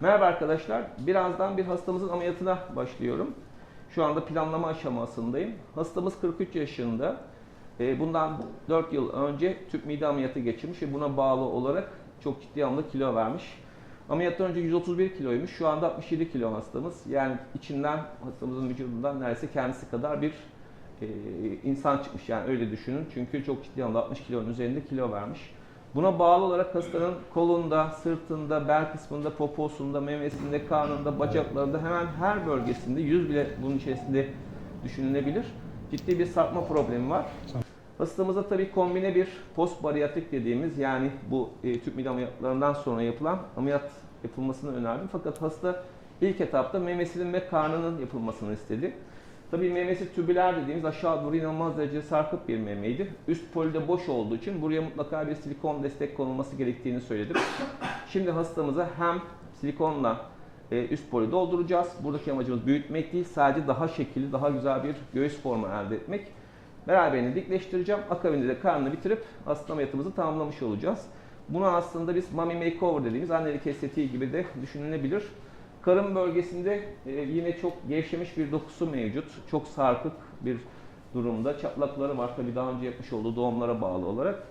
Merhaba arkadaşlar. Birazdan bir hastamızın ameliyatına başlıyorum. Şu anda planlama aşamasındayım. Hastamız 43 yaşında. Ee, Bundan 4 yıl önce tüp mide ameliyatı geçirmiş ve buna bağlı olarak çok ciddi anlamda kilo vermiş. Ameliyattan önce 131 kiloymuş. Şu anda 67 kilo hastamız. Yani içinden hastamızın vücudundan neredeyse kendisi kadar bir e, insan çıkmış. Yani öyle düşünün. Çünkü çok ciddi anlamda 60 kilonun üzerinde kilo vermiş. Buna bağlı olarak hastanın kolunda, sırtında, bel kısmında, poposunda, memesinde, karnında, bacaklarında hemen her bölgesinde, yüz bile bunun içerisinde düşünülebilir. Ciddi bir sarkma problemi var. Hastamıza tabii kombine bir post bariyatrik dediğimiz yani bu e, tüp mide ameliyatlarından sonra yapılan ameliyat yapılmasını önerdim. Fakat hasta ilk etapta memesinin ve karnının yapılmasını istedi. Tabii memesi tübüler dediğimiz aşağı doğru inanılmaz derecede sarkık bir memeydi. Üst poli de boş olduğu için buraya mutlaka bir silikon destek konulması gerektiğini söyledim. Şimdi hastamıza hem silikonla e, üst poli dolduracağız. Buradaki amacımız büyütmek değil, sadece daha şekilli, daha güzel bir göğüs formu elde etmek. Beraberini dikleştireceğim. Akabinde de karnını bitirip hasta ameliyatımızı tamamlamış olacağız. Bunu aslında biz mummy makeover dediğimiz annelik estetiği gibi de düşünülebilir. Karın bölgesinde e, yine çok gevşemiş bir dokusu mevcut. Çok sarkık bir durumda. Çatlakları var tabii daha önce yapmış olduğu doğumlara bağlı olarak.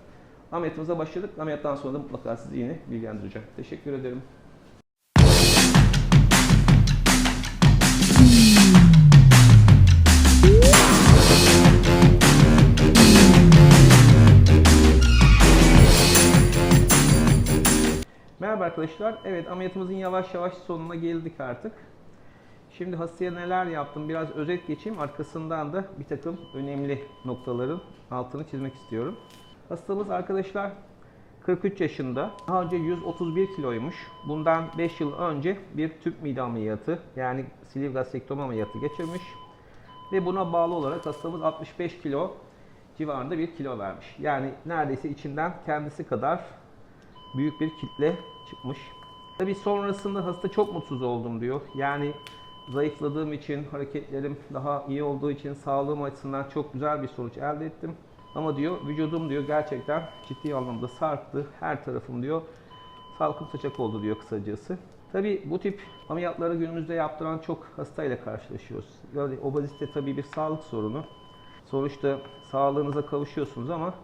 Ameliyatımıza başladık. Ameliyattan sonra da mutlaka sizi yine bilgilendireceğim. Teşekkür ederim. Arkadaşlar. Evet ameliyatımızın yavaş yavaş sonuna geldik artık. Şimdi hastaya neler yaptım biraz özet geçeyim. Arkasından da bir takım önemli noktaların altını çizmek istiyorum. Hastamız arkadaşlar 43 yaşında. Daha önce 131 kiloymuş. Bundan 5 yıl önce bir tüp mide ameliyatı yani sleeve gastrektomi ameliyatı geçirmiş. Ve buna bağlı olarak hastamız 65 kilo civarında bir kilo vermiş. Yani neredeyse içinden kendisi kadar büyük bir kitle çıkmış. Tabii sonrasında hasta çok mutsuz oldum diyor. Yani zayıfladığım için, hareketlerim daha iyi olduğu için sağlığım açısından çok güzel bir sonuç elde ettim. Ama diyor vücudum diyor gerçekten ciddi anlamda sarktı. Her tarafım diyor salkım saçak oldu diyor kısacası. Tabii bu tip ameliyatları günümüzde yaptıran çok hastayla karşılaşıyoruz. Yani obezite tabii bir sağlık sorunu. Sonuçta sağlığınıza kavuşuyorsunuz ama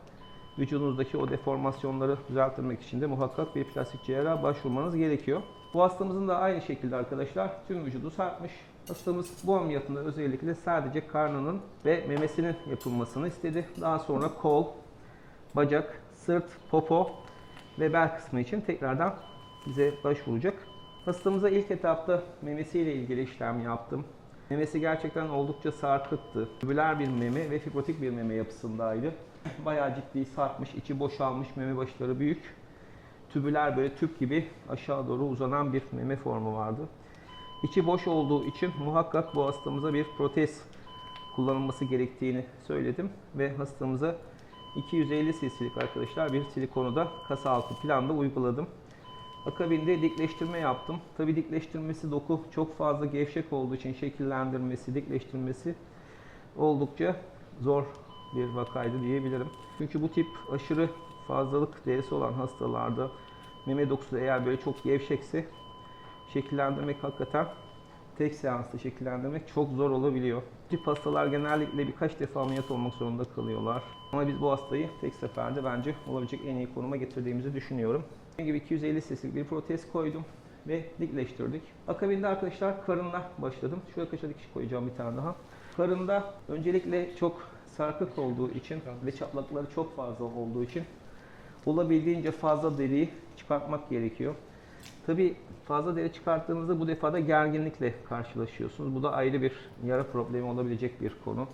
vücudunuzdaki o deformasyonları düzeltmek için de muhakkak bir plastik cerraha başvurmanız gerekiyor. Bu hastamızın da aynı şekilde arkadaşlar tüm vücudu sarkmış. Hastamız bu ameliyatında özellikle sadece karnının ve memesinin yapılmasını istedi. Daha sonra kol, bacak, sırt, popo ve bel kısmı için tekrardan bize başvuracak. Hastamıza ilk etapta memesiyle ilgili işlem yaptım. Memesi gerçekten oldukça sarkıktı. Tübüler bir meme ve fibrotik bir meme yapısındaydı. Bayağı ciddi sarkmış, içi boşalmış, meme başları büyük. Tübüler böyle tüp gibi aşağı doğru uzanan bir meme formu vardı. İçi boş olduğu için muhakkak bu hastamıza bir protez kullanılması gerektiğini söyledim ve hastamıza 250 cc'lik arkadaşlar bir silikonu da kasa altı planda uyguladım. Akabinde dikleştirme yaptım. Tabi dikleştirmesi doku çok fazla gevşek olduğu için şekillendirmesi, dikleştirmesi oldukça zor bir vakaydı diyebilirim. Çünkü bu tip aşırı fazlalık derisi olan hastalarda meme dokusu eğer böyle çok gevşekse şekillendirmek hakikaten tek seansta şekillendirmek çok zor olabiliyor. Bu tip hastalar genellikle birkaç defa ameliyat olmak zorunda kalıyorlar. Ama biz bu hastayı tek seferde bence olabilecek en iyi konuma getirdiğimizi düşünüyorum. Gibi 250 cc'lik bir protez koydum ve dikleştirdik. Akabinde arkadaşlar karınla başladım. Şuraya kaşa dikiş koyacağım bir tane daha. Karında öncelikle çok sarkık olduğu için ve çatlakları çok fazla olduğu için olabildiğince fazla deriyi çıkartmak gerekiyor. Tabi fazla deri çıkarttığınızda bu defa da gerginlikle karşılaşıyorsunuz. Bu da ayrı bir yara problemi olabilecek bir konu.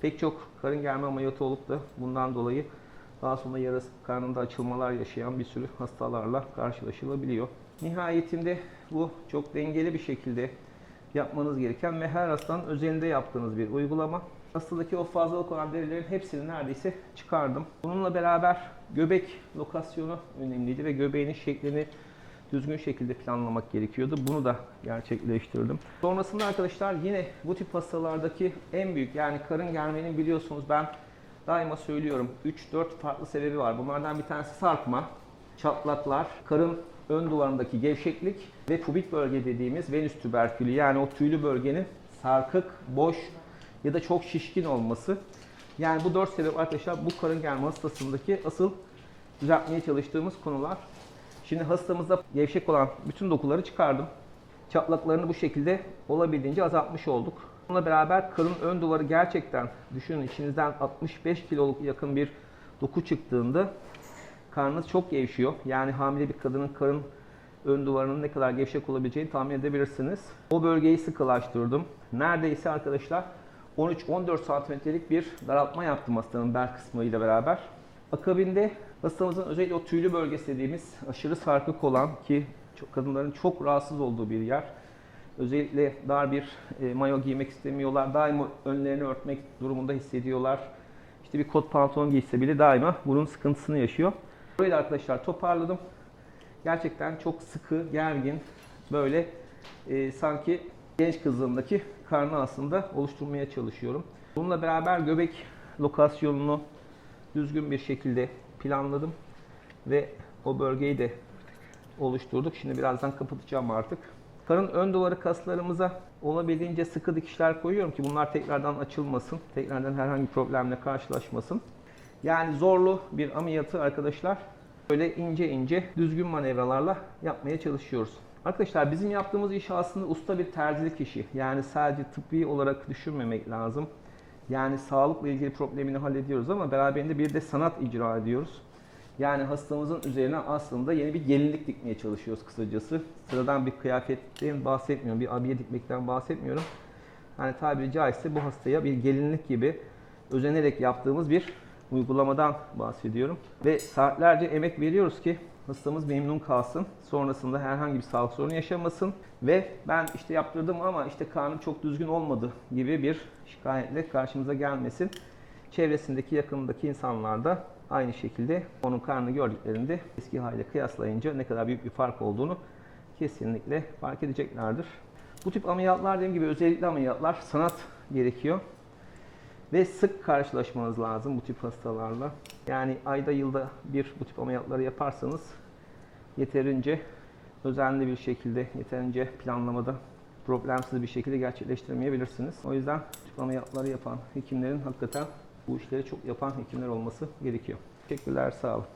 Pek çok karın germe ameliyatı olup da bundan dolayı daha sonra yarası karnında açılmalar yaşayan bir sürü hastalarla karşılaşılabiliyor. Nihayetinde bu çok dengeli bir şekilde yapmanız gereken ve her hastanın özelinde yaptığınız bir uygulama. Hastadaki o fazlalık olan derilerin hepsini neredeyse çıkardım. Bununla beraber göbek lokasyonu önemliydi ve göbeğinin şeklini düzgün şekilde planlamak gerekiyordu. Bunu da gerçekleştirdim. Sonrasında arkadaşlar yine bu tip hastalardaki en büyük yani karın germenin biliyorsunuz ben daima söylüyorum 3-4 farklı sebebi var. Bunlardan bir tanesi sarkma. çatlaklar, karın ön duvarındaki gevşeklik ve pubik bölge dediğimiz venüs tüberkülü yani o tüylü bölgenin sarkık, boş ya da çok şişkin olması. Yani bu dört sebep arkadaşlar bu karın germe hastasındaki asıl düzeltmeye çalıştığımız konular. Şimdi hastamızda gevşek olan bütün dokuları çıkardım. Çatlaklarını bu şekilde olabildiğince azaltmış olduk. Bununla beraber karın ön duvarı gerçekten düşünün içinizden 65 kiloluk yakın bir doku çıktığında karnınız çok gevşiyor. Yani hamile bir kadının karın ön duvarının ne kadar gevşek olabileceğini tahmin edebilirsiniz. O bölgeyi sıkılaştırdım. Neredeyse arkadaşlar 13-14 santimetrelik bir daraltma yaptım hastanın bel kısmıyla beraber. Akabinde hastamızın özellikle o tüylü bölgesi dediğimiz aşırı sarkık olan ki kadınların çok rahatsız olduğu bir yer. Özellikle dar bir e, mayo giymek istemiyorlar. Daima önlerini örtmek durumunda hissediyorlar. İşte bir kot pantolon giyse bile daima bunun sıkıntısını yaşıyor. Böyle arkadaşlar toparladım. Gerçekten çok sıkı, gergin, böyle e, sanki genç kızlığımdaki karnı aslında oluşturmaya çalışıyorum. Bununla beraber göbek lokasyonunu düzgün bir şekilde planladım ve o bölgeyi de oluşturduk. Şimdi birazdan kapatacağım artık. Karın ön duvarı kaslarımıza olabildiğince sıkı dikişler koyuyorum ki bunlar tekrardan açılmasın. Tekrardan herhangi bir problemle karşılaşmasın. Yani zorlu bir ameliyatı arkadaşlar böyle ince ince düzgün manevralarla yapmaya çalışıyoruz. Arkadaşlar bizim yaptığımız iş aslında usta bir terzilik işi. Yani sadece tıbbi olarak düşünmemek lazım. Yani sağlıkla ilgili problemini hallediyoruz ama beraberinde bir de sanat icra ediyoruz. Yani hastamızın üzerine aslında yeni bir gelinlik dikmeye çalışıyoruz kısacası. Sıradan bir kıyafetten bahsetmiyorum, bir abiye dikmekten bahsetmiyorum. Hani tabiri caizse bu hastaya bir gelinlik gibi özenerek yaptığımız bir uygulamadan bahsediyorum. Ve saatlerce emek veriyoruz ki hastamız memnun kalsın. Sonrasında herhangi bir sağlık sorunu yaşamasın. Ve ben işte yaptırdım ama işte karnım çok düzgün olmadı gibi bir şikayetle karşımıza gelmesin. Çevresindeki yakınındaki insanlar da aynı şekilde onun karnını gördüklerinde eski haliyle kıyaslayınca ne kadar büyük bir fark olduğunu kesinlikle fark edeceklerdir. Bu tip ameliyatlar dediğim gibi özellikle ameliyatlar sanat gerekiyor. Ve sık karşılaşmanız lazım bu tip hastalarla. Yani ayda yılda bir bu tip ameliyatları yaparsanız yeterince özenli bir şekilde, yeterince planlamada problemsiz bir şekilde gerçekleştiremeyebilirsiniz. O yüzden bu tip ameliyatları yapan hekimlerin hakikaten bu işleri çok yapan hekimler olması gerekiyor. Teşekkürler, sağ olun.